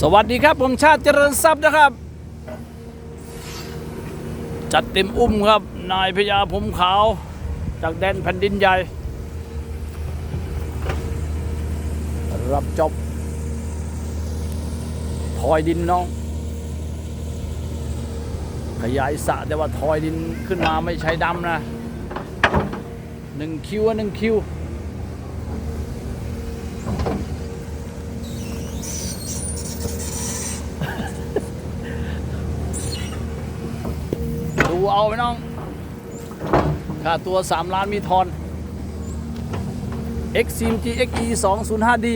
สวัสดีครับ ผมชาติเจริญทรัพย์นะครับ จัดเต็มอุ้มครับ นายพญาผมขาว จากแดนแผ่นดินใหญ่ รับจบทอยดินน้อง ขยายสะแต่ว่าทอยดินขึ้นมาไม่ใช้ดำนะหนึ่งคิวอะหนึ่งคิว เอาไปน้องค่าตัว 3 ล้านมีทอน X Sim GXE 205D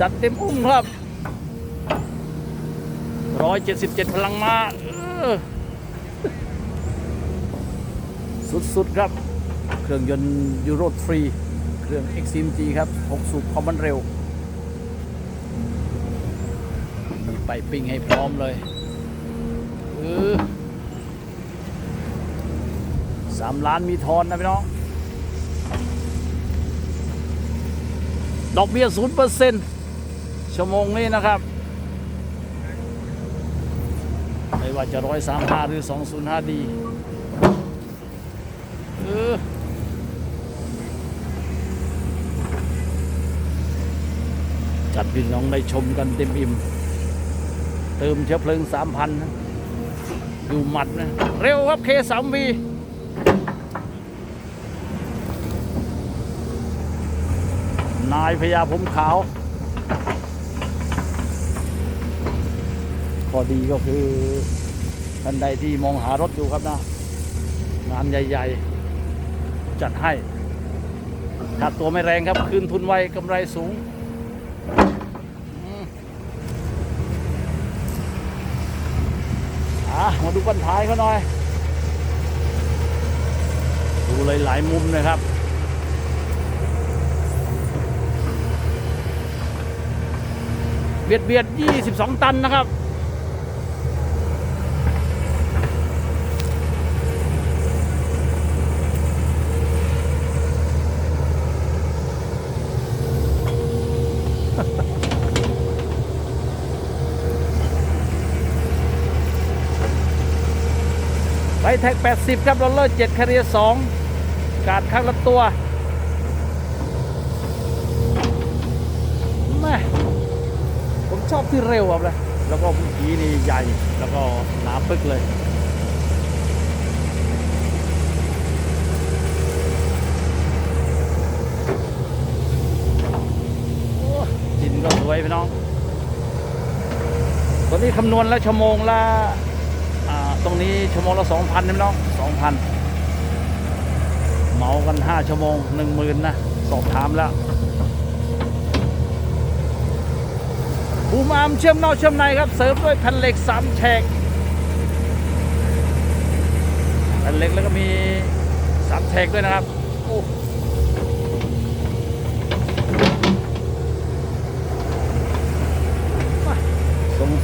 จัดเต็มอุ้มครับ 177 พลังมาสุด ๆ ครับ เครื่องยนต์ยูโร3เครื่อง X Sim G ครับ 6 สูบความมันเร็ว มีไปปิ้งให้พร้อมเลยสามล้านมีทอนนะพี่น้อง ดอกเบี้ยศูนย์เปอร์เซ็นต์ชั่วโมงนี้นะครับ ไม่ว่าจะร้อยสามห้าหรือสองศูนย์ห้าดีเออจัดพี่น้องได้ชมกันเต็มอิ่ม เติมเชื้อเพลิงสามพันดูหมัดนะ เร็วครับเคสามวีนายพญาผมขาว ข้อดีก็คือท่านใดที่มองหารถอยู่ครับนะ งานใหญ่ ๆ จัดให้ ถ้าตัวไม่แรงครับ คืนทุนไวกำไรสูง อะมาดูบันท้ายเขาหน่อย ดูเลยหลายมุมนะครับเบียดเบียด22 ตันนะครับ แท็ก 80 ครับโรลเลอร์7คาเรีย2การข้างละตัวแม่ผมชอบที่เร็วครับเลยแล้วก็พื้นที่นี่ใหญ่ แล้วก็หนาปึกเลยดินก็สวยพี่น้อง ตอนนี้คำนวณแล้วชั่วโมงละ ตรงนี้ชั่วโมงละสองพันนี่น้องสองพันเหมากันห้าชั่วโมงหนึ่งหมื่นนะ สอบถามแล้วบูมอาร์มเชื่อมนอกเชื่อมในครับ เสริมด้วยแผ่นเหล็กสามแฉกแผ่นเหล็กแล้วก็มีสามแฉกด้วยนะครับโอ้ทรงส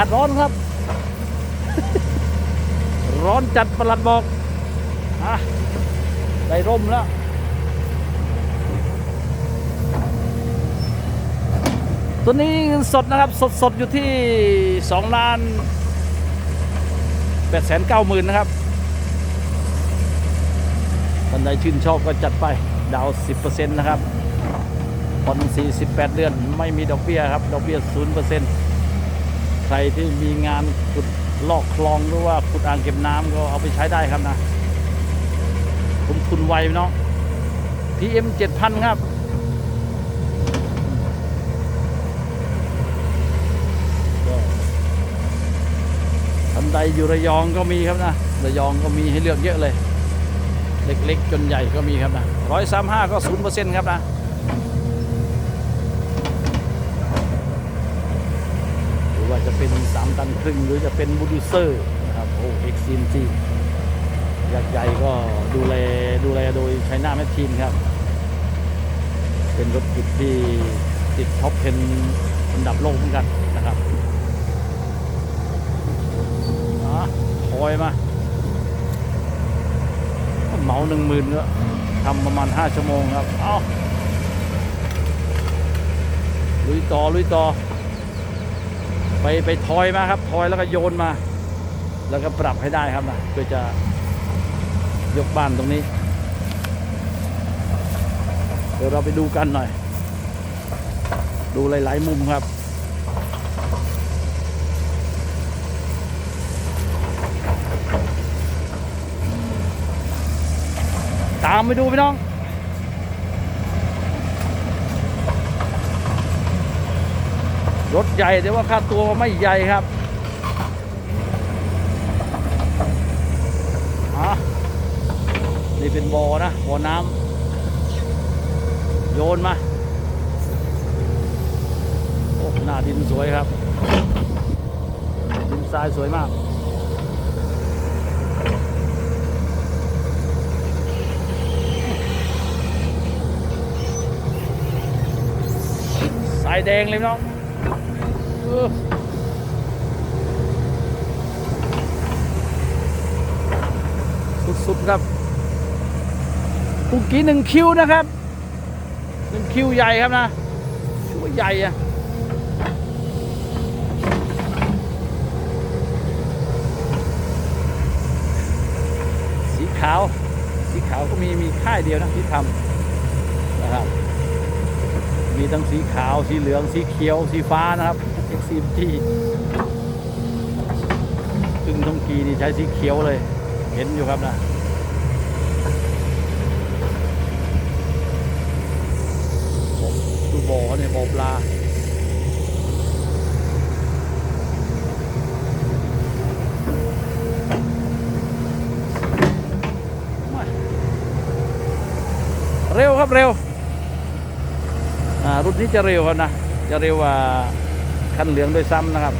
ากาดร้อนครับ ร้อนจัดประหลัดบอกอะได้ร่มแล้ว ตัวนี้เงินสดนะครับ สดสดอยู่ที่2ล้าน8แสนเก้าหมื่นนะครับท่านใดชื่นชอบก็จัดไป ดาว10%นต์นะครับผ่อน48 เดือน ไม่มีดอกเบี้ยครับ ดอกเบี้ย0% ใครที่มีงานขุดลอกคลองหรือว่าขุดอ่างเก็บน้ำก็เอาไปใช้ได้ครับนะคุมทุนไวเนาะ PM 7,000 ครับ ทันใดอยู่ระยองก็มีครับนะ ระยองก็มีให้เลือกเยอะเลย เล็กๆ จนใหญ่ก็มีครับนะร้อยสามห้าก็ศูนย์เปอร์เซ็นต์ครับนะ จะเป็น 3 ตันครึ่ง หรือจะเป็นบูดูเซอร์นะครับโอ้เอ็กซ์จียักษ์ใหญ่ก็ดูแลดูแลโดยไชน่าแมชชีนครับ เป็นรถกิจที่ติดท็อป10อันดับโลกเหมือนกันนะครับอะคอยมาเหมาหนึ่งหมื่นก็ทำประมาณ 5 ชั่วโมงครับ เอาลุยต่อ ลุยต่อ ไปไปทอยมาครับทอยแล้วก็โยนมา แล้วก็ปรับให้ได้ครับนะเพื่อจะยกบ้านตรงนี้ เดี๋ยวเราไปดูกันหน่อย ดูหลาย ๆ มุมครับตามไปดูพี่น้อง รถใหญ่แต่ว่าค่าตัวไม่ใหญ่ครับอะนี่เป็นบ่อนะบอน้ำโยนมาโอ้หน้าดินสวยครับ ดินทรายสวยมากสายแดงเลยน้อง สุดๆครับปุกกี้หนึ่งคิวนะครับหนึ่งคิวใหญ่ครับนะถือว่าใหญ่อะสีขาว สีขาวก็มีมีค่ายเดียวนะที่ทำนะครับ มีทั้งสีขาว สีเหลือง สีเขียว สีฟ้านะครับ็กซีจีซึ่งทงกีนี่ใช้สีเขียวเลย เห็นอยู่ครับนะดูบ่อเนี่ยบ่อปลาเร็วครับเร็วอ่ารุ่นนี้จะเร็วครับนะ จะเร็วกว่า คันเหลืองโดวยซ้ำนะครับ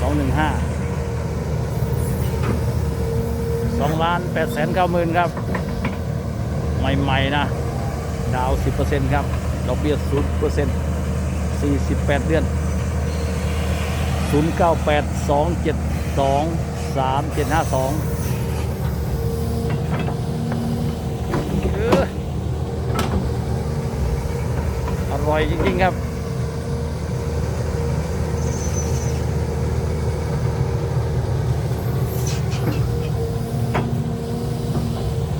215 2ล้าน8แสน9หมื่นครับ ใหม่ ๆ นะ ดาว 10%ครับ ดอกเบี้ย0% 48 เดือน 098 272 3752เอออร่อยจริงๆครับ ปึ๊บอืมอะ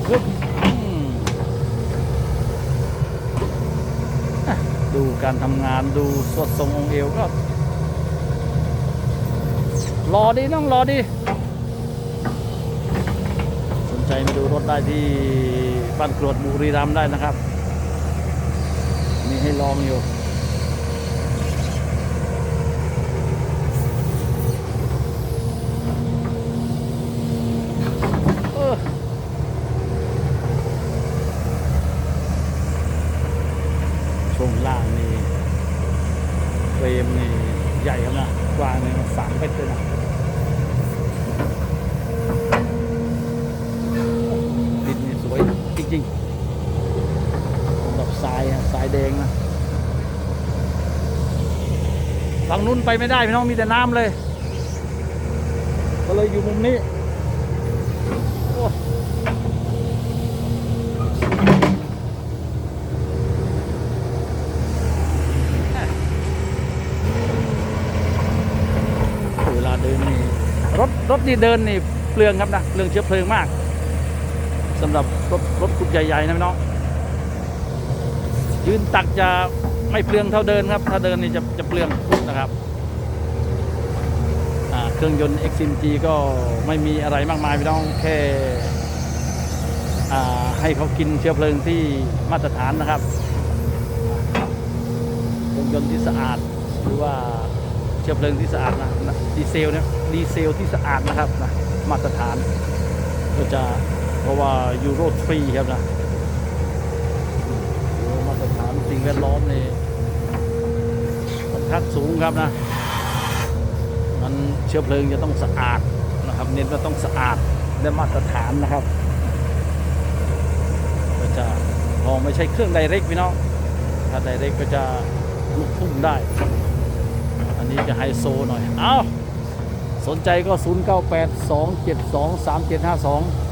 ดูการทำงานดูสวดทรงองค์เอวก็รอดีน้องรอดี สนใจมาดูรถได้ที่บ้านกรวดบุรีรัมย์ได้นะครับ มีให้ลองอยู่ เออช่วงล่างนี่เฟรมนี่ใหญ่ครับนะ กว้างนี่สามเมตรเลยนะ ดินนี่สวยจริงๆสำหรับทรายอะทรายแดงนะ ฝั่ งนู้นไปไม่ได้พี่น้องมีแต่น้ำเลย ก็เลยอยู่มุมนี้เวลาเดินนี่รถรถนี่เดินนี่เปลืองครับนะเปลืองเชื้อเพลิงมากสำหรับรถรถขุดใหญ่ๆนะพี่น้องยืนตักจะ ไม่เปลืองเท่าเดินครับ ถ้าเดินนี่จะจะเปลืองนะครับเครื่องยนต์ x m g ก็ไม่มีอะไรมากมายพี่น้องแค่ให้เขากินเชื้อเพลิงที่มาตรฐานนะครับเครื่องยนต์ที่สะอาดหรือว่าเชื้อเพลิงที่สะอาดนะนะดีเซลเนี่ยดีเซลที่สะอาดนะครับนะมาตรฐานก็จะเพราะว่ายูโรทรีครับนะ โอ้มาตรฐาน สิ่งแวดล้อมนี่คนข้างสูงครับนะ มันเชื้อเพลิงจะต้องสะอาดนะครับ เน้นว่าต้องสะอาดและมาตรฐานนะครับก็จะพอไม่ใช่เครื่องไดเรกพี่น้องถ้าไดเรกก็จะลุกพุ่งได้ อันนี้จะไฮโซหน่อย เอาสนใจก็ 0 9 8 2 7 2 3 7 5 2